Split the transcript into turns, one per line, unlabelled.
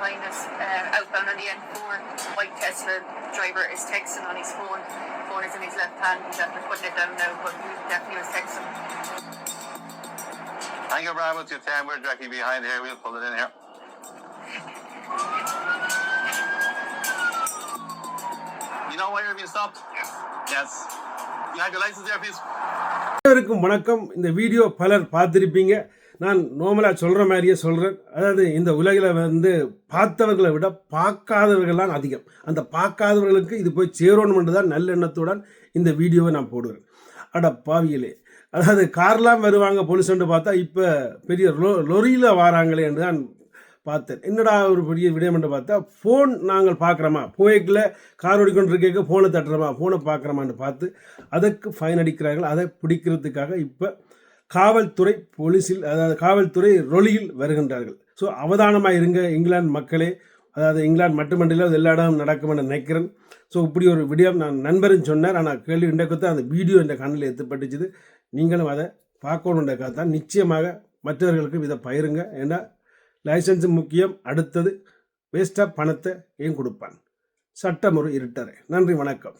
behind us, uh, outbound on the N4. White Tesla driver is texting on his phone. Phone is in his left hand. He's after putting it down now, but he definitely was texting.
Tango Bravo to 10, we're directly behind here. We'll pull it in here. You know why you're being stopped? Yes. You have your license there, please?
அனைவருக்கும் வணக்கம் இந்த video பலர் பார்த்துருப்பீங்க நான் நோமலாக சொல்கிற மாதிரியே சொல்கிறேன் அதாவது இந்த உலகில் வந்து பார்த்தவர்களை விட பார்க்காதவர்கள் தான் அதிகம். அந்த பார்க்காதவர்களுக்கு இது போய் சேரணுமென்று தான் நல்லெண்ணத்துடன் இந்த வீடியோவை நான் போடுவேன் அட பாவியலே அதாவது கார்லாம் வருவாங்க போலீஸ்ன்னு பார்த்தா இப்போ பெரிய லோ லொரியில் வராங்களே என்று தான் பார்த்தேன். என்னடா ஒரு பெரிய விடயம் என்று பார்த்தா ஃபோன் நாங்கள் பார்க்குறோமா? போய்க்குள்ள கார் ஓடிக்கொண்டு இருக்க ஃபோனை தட்டுறோமா? ஃபோனை பார்க்குறோமான்னு பார்த்து அதுக்கு ஃபைன் அடிக்கிறார்கள். அதை பிடிக்கிறதுக்காக இப்போ காவல்துறை போலீஸில் அதாவது காவல்துறை ரொலியில் வருகின்றார்கள். ஸோ அவதானமாக இருங்க இங்கிலாந்து மக்களே. அதாவது இங்கிலாந்து மட்டுமண்டில் அது எல்லா இடமும் நடக்கும் என நினைக்கிறேன். ஸோ இப்படி ஒரு விடியம் நான் நண்பரும் சொன்னார். ஆனால் கேள்வி இன்றைக்கு அந்த வீடியோ இந்த கண்ணில் எத்தப்பட்டுச்சுது நீங்களும் அதை பார்க்கணுன்றக்காக தான் நிச்சயமாக மற்றவர்களுக்கு இதை பயிருங்க ஏன்னா லைசன்ஸ் முக்கியம். அடுத்தது வேஸ்ட்டாக பணத்தை ஏன் கொடுப்பான்? சட்டம் ஒரு நன்றி வணக்கம்.